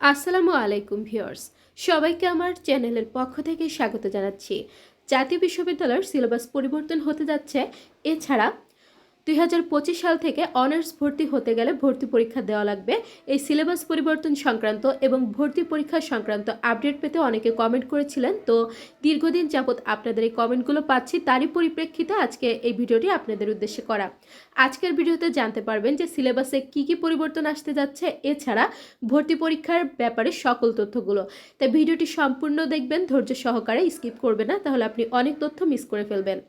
আসসালামু আলাইকুম ভিউয়ার্স। সবাইকে আমার চ্যানেলের পক্ষ থেকে স্বাগত জানাচ্ছি। জাতীয় বিশ্ববিদ্যালয়ের সিলেবাস পরিবর্তন হতে যাচ্ছে। এছাড়া দুই হাজার পঁচিশ সাল থেকে অনার্স ভর্তি হতে গেলে ভর্তি পরীক্ষা দেওয়া লাগবে। এই সিলেবাস পরিবর্তন সংক্রান্ত এবং ভর্তি পরীক্ষা সংক্রান্ত আপডেট পেতে অনেকে কমেন্ট করেছিলেন। তো দীর্ঘদিন যাবৎ আপনাদের এই কমেন্টগুলো পাচ্ছি, তারই পরিপ্রেক্ষিতে আজকে এই ভিডিওটি আপনাদের উদ্দেশ্যে করা। আজকের ভিডিওতে জানতে পারবেন যে সিলেবাসে কি কি পরিবর্তন আসতে যাচ্ছে, এছাড়া ভর্তি পরীক্ষার ব্যাপারে সকল তথ্যগুলো। তাই ভিডিওটি সম্পূর্ণ দেখবেন, ধৈর্য সহকারে স্কিপ করবে না, তাহলে আপনি অনেক তথ্য মিস করে ফেলবেন।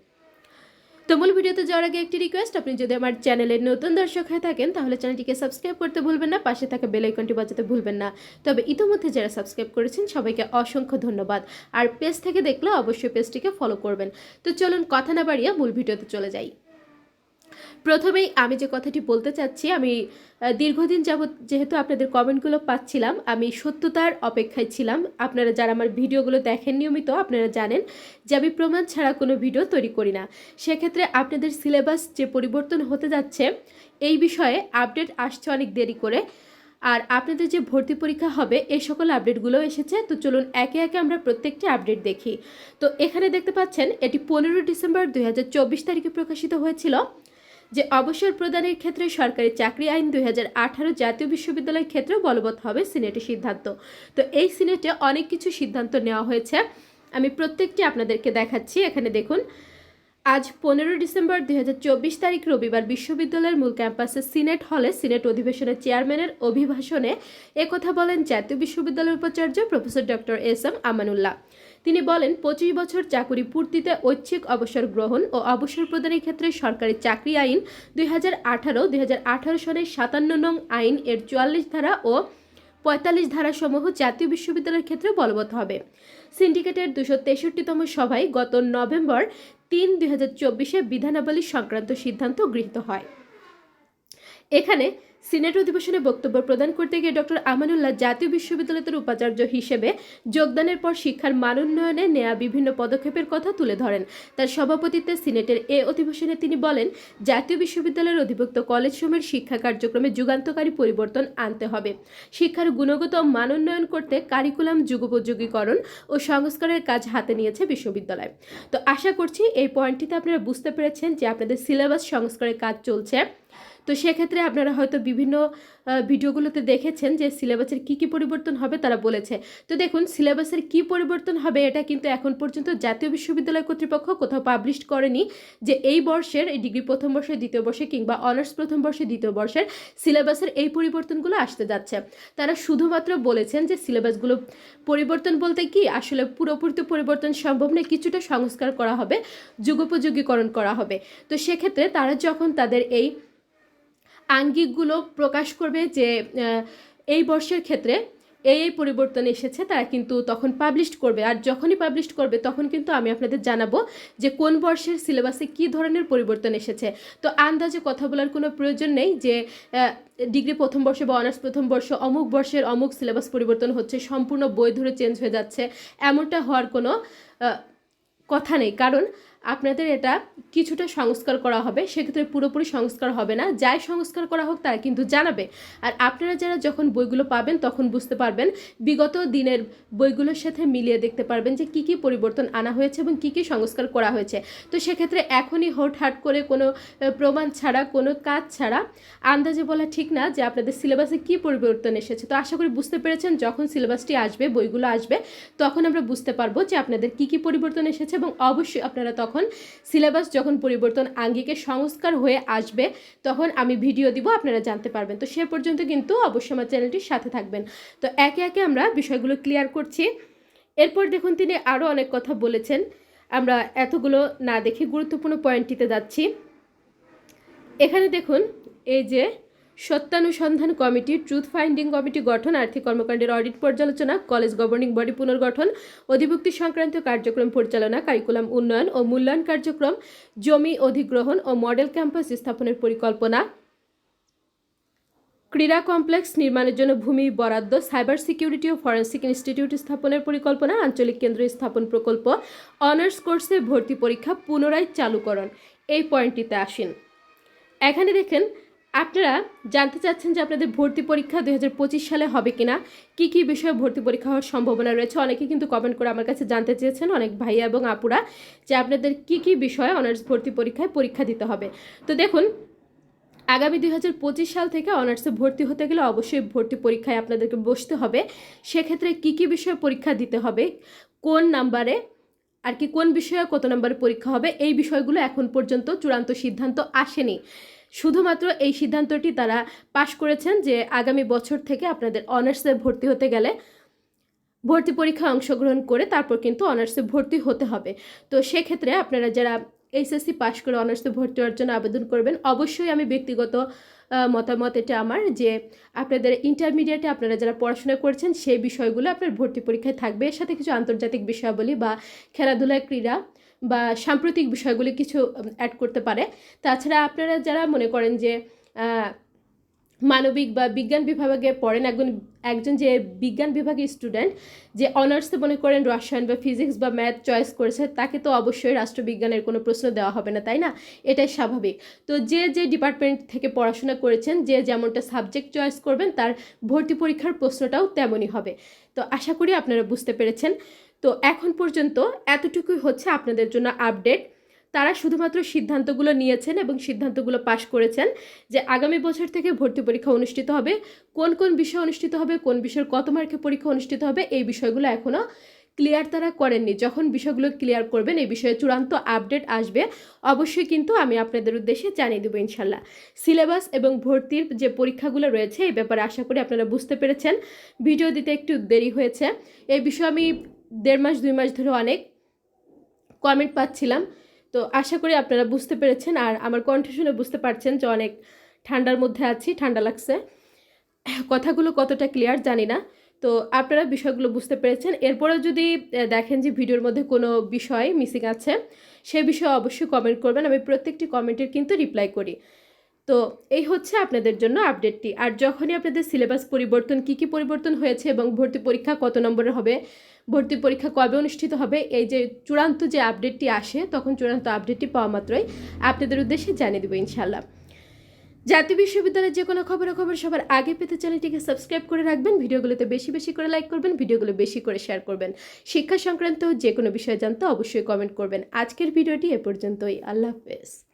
তো মূল ভিডিওতে যাওয়ার আগে একটি রিকোয়েস্ট আপনি যদি আমার চ্যানেলের নতুন দর্শক হয়ে থাকেন, তাহলে চ্যানেলটিকে সাবস্ক্রাইব করতে ভুলবেন না, পাশে থাকা বেল আইকনটি বাজাতে ভুলবেন না। তবে ইতিমধ্যে যারা সাবস্ক্রাইব করেছেন, সবাইকে অসংখ্য ধন্যবাদ। আর পেজ থেকে দেখলে অবশ্যই পেজটিকে ফলো করবেন। তো চলুন কথা না বাড়িয়ে মূল ভিডিওতে চলে যাই। প্রথমেই আমি যে কথাটি বলতে চাচ্ছি, আমি দীর্ঘদিন যাবৎ যেহেতু আপনাদের কমেন্টগুলো পাচ্ছিলাম, আমি সত্যতার অপেক্ষায় ছিলাম। আপনারা যারা আমার ভিডিওগুলো দেখেন নিয়মিত, আপনারা জানেন যে আমি প্রমাণ ছাড়া কোনো ভিডিও তৈরি করি না। সেক্ষেত্রে আপনাদের সিলেবাস যে পরিবর্তন হতে যাচ্ছে, এই বিষয়ে আপডেট আসছে অনেক দেরি করে। আর আপনাদের যে ভর্তি পরীক্ষা হবে এই সকল আপডেটগুলো এসেছে। তো চলুন একে একে আমরা প্রত্যেকটি আপডেট দেখি। তো এখানে দেখতে পাচ্ছেন, এটি পনেরো ডিসেম্বর দুই হাজার চব্বিশ তারিখে প্রকাশিত হয়েছিল। যে অবসর প্রদানের ক্ষেত্রে সরকারি চাকরি আইন দুই হাজার আঠারো জাতীয় বিশ্ববিদ্যালয়ের ক্ষেত্রে বলবৎ হবে সিনেটের সিদ্ধান্ত। তো এই সিনেটে অনেক কিছু সিদ্ধান্ত নেওয়া হয়েছে। আমি প্রত্যেকটি আপনাদেরকে দেখাচ্ছি। এখানে দেখুন, আজ পনেরো ডিসেম্বর দুই হাজার চব্বিশ তারিখ রবিবার বিশ্ববিদ্যালয়ের মূল ক্যাম্পাসে সিনেট হলে সিনেট অধিবেশনের চেয়ারম্যানের অভিভাষণে একথা বলেন জাতীয় বিশ্ববিদ্যালয়ের উপাচার্য professor doctor S M Amanullah. তিনি বলেন, পঁচিশ বছর চাকুরি পূর্তিতে ঐচ্ছিক অবসর গ্রহণ ও অবসর প্রদানের ক্ষেত্রে সরকারি চাকরি আইন দুই হাজার আঠারো, দুই হাজার আঠারো সনের সাতান্ন নং আইন এর চুয়াল্লিশ ধারা ও পঁয়তাল্লিশ ধারাসমূহ জাতীয় বিশ্ববিদ্যালয়ের ক্ষেত্রে বলবৎ হবে। সিন্ডিকেটের দুশো তেষট্টিতম সভায় গত নভেম্বর তিন, দুই হাজার চব্বিশে বিধানাবলী সংক্রান্ত সিদ্ধান্ত গৃহীত হয়। এখানে সিনেট অধিবেশনে বক্তব্য প্রদান করতে গিয়ে ডক্টর আমানুল্লাহ জাতীয় বিশ্ববিদ্যালয়ের উপাচার্য হিসেবে যোগদানের পর শিক্ষার মান উন্নয়নে নেয়া বিভিন্ন পদক্ষেপের কথা তুলে ধরেন। তার সভাপতিত্বে সিনেটের এ অধিবেশনে তিনি বলেন, জাতীয় বিশ্ববিদ্যালয়ের অধিভুক্ত কলেজসমূহের শিক্ষা কার্যক্রমে যুগান্তকারী পরিবর্তন আনতে হবে। শিক্ষার গুণগত মান উন্নয়ন করতে কারিকুলাম যুগোপযোগীকরণ ও সংস্কারের কাজ হাতে নিয়েছে বিশ্ববিদ্যালয়। তো আশা করছি এই পয়েন্টটিতে আপনারা বুঝতে পেরেছেন যে আপনাদের সিলেবাস সংস্কারের কাজ চলছে। তো সেক্ষেত্রে আপনারা হয়তো বিভিন্ন ভিডিওগুলোতে দেখেছেন যে সিলেবাসের কি কি পরিবর্তন হবে তারা বলেছে। তো দেখুন, সিলেবাসের কি পরিবর্তন হবে এটা কিন্তু এখন পর্যন্ত জাতীয় বিশ্ববিদ্যালয় কর্তৃপক্ষ কোথাও পাবলিশ করেনি যে এই বর্ষের, এই ডিগ্রি প্রথম বর্ষে দ্বিতীয় বর্ষে কিংবা অনার্স প্রথম বর্ষে দ্বিতীয় বর্ষের সিলেবাসের এই পরিবর্তনগুলো আসতে যাচ্ছে। তারা শুধুমাত্র বলেছেন যে সিলেবাসগুলো পরিবর্তন বলতে কি, আসলে পুরোপুরি তো পরিবর্তন সম্ভব নয়, কিছুটা সংস্কার করা হবে, যুগোপযোগীকরণ করা হবে। তো সেক্ষেত্রে তারা যখন তাদের এই আঙ্গিকগুলো প্রকাশ করবে যে এই বর্ষের ক্ষেত্রে এই এই পরিবর্তন এসেছে, তারা কিন্তু তখন পাবলিশ করবে। আর যখনই পাবলিশ করবে, তখন কিন্তু আমি আপনাদের জানাব যে, কোন বর্ষের সিলেবাসে কী ধরনের পরিবর্তন এসেছে। তো আন্দাজে কথা বলার কোনো প্রয়োজন নেই যে ডিগ্রি প্রথম বর্ষে বা অনার্স প্রথম বর্ষ, অমুক বর্ষের অমুক সিলেবাস পরিবর্তন হচ্ছে, সম্পূর্ণ বই ধরে চেঞ্জ হয়ে যাচ্ছে, এমনটা হওয়ার কোনো কথা নেই। কারণ আপনাদের এটা কিছুটা সংস্কার করা হবে, সেক্ষেত্রে পুরোপুরি সংস্কার হবে না। যাই সংস্কার করা হোক, তারা কিন্তু জানাবে। আর আপনারা যারা যখন বইগুলো পাবেন, তখন বুঝতে পারবেন, বিগত দিনের বইগুলোর সাথে মিলিয়ে দেখতে পারবেন যে কী কী পরিবর্তন আনা হয়েছে এবং কী কী সংস্কার করা হয়েছে। তো সেক্ষেত্রে এখনই হটহাট করে কোনো প্রমাণ ছাড়া, কোনো কাজ ছাড়া আন্দাজে বলা ঠিক না যে আপনাদের সিলেবাসে কী পরিবর্তন এসেছে। তো আশা করি বুঝতে পেরেছেন, যখন সিলেবাসটি আসবে, বইগুলো আসবে, তখন আমরা বুঝতে পারব যে আপনাদের কী কী পরিবর্তন এসেছে এবং অবশ্যই আপনারা তখন সিলেবাস যখন পরিবর্তন আঙ্গিকে সংস্কার হয়ে আসবে, তখন আমি ভিডিও দিব, আপনারা জানতে পারবেন। তো সে পর্যন্ত কিন্তু অবশ্যই আমার চ্যানেলটির সাথে থাকবেন। তো একে একে আমরা বিষয়গুলো ক্লিয়ার করছি। এরপর দেখুন, তিনি আরও অনেক কথা বলেছেন। আমরা এতগুলো না দেখে গুরুত্বপূর্ণ পয়েন্টটিতে যাচ্ছি। এখানে দেখুন, এই যে সত্যানুসন্ধান কমিটি, ট্রুথ ফাইন্ডিং কমিটি গঠন, আর্থিক কর্মকাণ্ডের অডিট পর্যালোচনা, কলেজ গভর্নিং বডি পুনর্গঠন, অধিভুক্তি সংক্রান্ত কার্যক্রম পরিচালনা, কারিকুলাম উন্নয়ন ও মূল্যায়ন কার্যক্রম, জমি অধিগ্রহণ ও মডেল ক্যাম্পাস স্থাপনের পরিকল্পনা, ক্রীড়া কমপ্লেক্স নির্মাণের জন্য ভূমি বরাদ্দ, সাইবার সিকিউরিটি ও ফরেন্সিক ইনস্টিটিউট স্থাপনের পরিকল্পনা, আঞ্চলিক কেন্দ্র স্থাপন প্রকল্প, অনার্স কোর্সে ভর্তি পরীক্ষা পুনরায় চালুকরণ। এই পয়েন্টটিতে আসেন। এখানে দেখেন আপনারা জানতে চাচ্ছেন যে আপনাদের ভর্তি পরীক্ষা দুই হাজার পঁচিশ সালে হবে কিনা, কি কি বিষয়ে ভর্তি পরীক্ষা হওয়ার সম্ভাবনা রয়েছে, অনেকে কিন্তু কমেন্ট করে আমার কাছে জানতে চেয়েছেন, অনেক ভাইয়া এবং আপুরা, যে আপনাদের কি কি বিষয়ে অনার্স ভর্তি পরীক্ষায় পরীক্ষা দিতে হবে। তো দেখুন, আগামী দুই হাজার পঁচিশ সাল থেকে অনার্সে ভর্তি হতে গেলে অবশ্যই ভর্তি পরীক্ষায় আপনাদেরকে বসতে হবে। সেক্ষেত্রে কি কি বিষয়ে পরীক্ষা দিতে হবে, কোন নাম্বারে আর কি কোন বিষয়ে কত নম্বরে পরীক্ষা হবে, এই বিষয়গুলো এখন পর্যন্ত চূড়ান্ত সিদ্ধান্ত আসেনি। শুধুমাত্র এই সিদ্ধান্তটি তারা পাশ করেছেন যে আগামী বছর থেকে আপনাদের অনার্সে ভর্তি হতে গেলে ভর্তি পরীক্ষায় অংশগ্রহণ করে তারপর কিন্তু অনার্সে ভর্তি হতে হবে। তো সেক্ষেত্রে আপনারা যারা এইচএসসি পাশ করে অনার্সে ভর্তি হওয়ার জন্য আবেদন করবেন, অবশ্যই আমি ব্যক্তিগত মতামত এটা আমার যে আপনাদের ইন্টারমিডিয়েটে আপনারা যারা পড়াশোনা করছেন, সেই বিষয়গুলো আপনার ভর্তি পরীক্ষায় থাকবে। এর সাথে কিছু আন্তর্জাতিক বিষয়াবলী বা খেলাধুলা ক্রীড়া বা সাম্প্রতিক বিষয়গুলি কিছু অ্যাড করতে পারে। তাছাড়া আপনারা যারা মনে করেন যে মানবিক বা বিজ্ঞান বিভাগে পড়েন, একজন একজন যে বিজ্ঞান বিভাগের স্টুডেন্ট যে অনার্সে মনে করেন রসায়ন বা ফিজিক্স বা ম্যাথ চয়েস করেছে, তাকে তো অবশ্যই রাষ্ট্রবিজ্ঞানের কোনো প্রশ্ন দেওয়া হবে না, তাই না? এটাই স্বাভাবিক। তো যে যে ডিপার্টমেন্ট থেকে পড়াশোনা করেছেন, যে যেমনটা সাবজেক্ট চয়েস করবেন, তার ভর্তি পরীক্ষার প্রশ্নটাও তেমনই হবে। তো আশা করি আপনারা বুঝতে পেরেছেন। তো এখন পর্যন্ত এতটুকুই হচ্ছে আপনাদের জন্য আপডেট। তারা শুধুমাত্র সিদ্ধান্তগুলো নিয়েছেন এবং সিদ্ধান্তগুলো পাশ করেছেন যে আগামী বছর থেকে ভর্তি পরীক্ষা অনুষ্ঠিত হবে, কোন কোন বিষয় অনুষ্ঠিত হবে, কোন বিষয়ের কত মার্কে পরীক্ষা অনুষ্ঠিত হবে, এই বিষয়গুলো এখনও ক্লিয়ার তারা করেননি। যখন বিষয়গুলো ক্লিয়ার করবেন, এই বিষয়ে চূড়ান্ত আপডেট আসবে, অবশ্যই কিন্তু আমি আপনাদের উদ্দেশ্যে জানিয়ে দেবো ইনশাল্লাহ। সিলেবাস এবং ভর্তির যে পরীক্ষাগুলো রয়েছে, এই ব্যাপারে আশা করি আপনারা বুঝতে পেরেছেন। ভিডিও দিতে একটু দেরি হয়েছে। এই বিষয়ে আমি দেড় মাস, দুই মাস ধরে অনেক কমেন্ট পাচ্ছিলাম। তো আশা করি আপনারা বুঝতে পেরেছেন আর আমার কণ্ঠ শুনে বুঝতে পারছেন যে অনেক ঠান্ডার মধ্যে আছি, ঠান্ডা লাগছে। কথাগুলো কতটা ক্লিয়ার জানি না। তো আপনারা বিষয়গুলো বুঝতে পেরেছেন। এরপরেও যদি দেখেন যে ভিডিওর মধ্যে কোনো বিষয় মিসিং আছে, সে বিষয়ে অবশ্যই কমেন্ট করবেন। আমি প্রত্যেকটি কমেন্টের কিন্তু রিপ্লাই করি। তো এই হচ্ছে আপনাদের জন্য আপডেটটি আর যখনই আপনাদের সিলেবাস পরিবর্তন, কি কি পরিবর্তন হয়েছে এবং ভর্তি পরীক্ষা কত নম্বরের হবে, ভর্তি পরীক্ষা কবে অনুষ্ঠিত হবে, এই যে চূড়ান্ত যে আপডেটটি আসে, তখন চূড়ান্ত আপডেটটি পাওয়া মাত্রই আপনাদের উদ্দেশ্যে জানিয়ে দেবো ইনশাল্লাহ জাতীয় বিশ্ববিদ্যালয়ের যে কোনো খবরাখবর সবার আগে পেতে চ্যানেলটিকে সাবস্ক্রাইব করে রাখবেন, ভিডিওগুলোতে বেশি বেশি করে লাইক করবেন, ভিডিওগুলো বেশি করে শেয়ার করবেন। শিক্ষা সংক্রান্ত যে কোনো বিষয় জানতে অবশ্যই কমেন্ট করবেন। আজকের ভিডিওটি এ পর্যন্তই। আল্লাহ হাফেজ।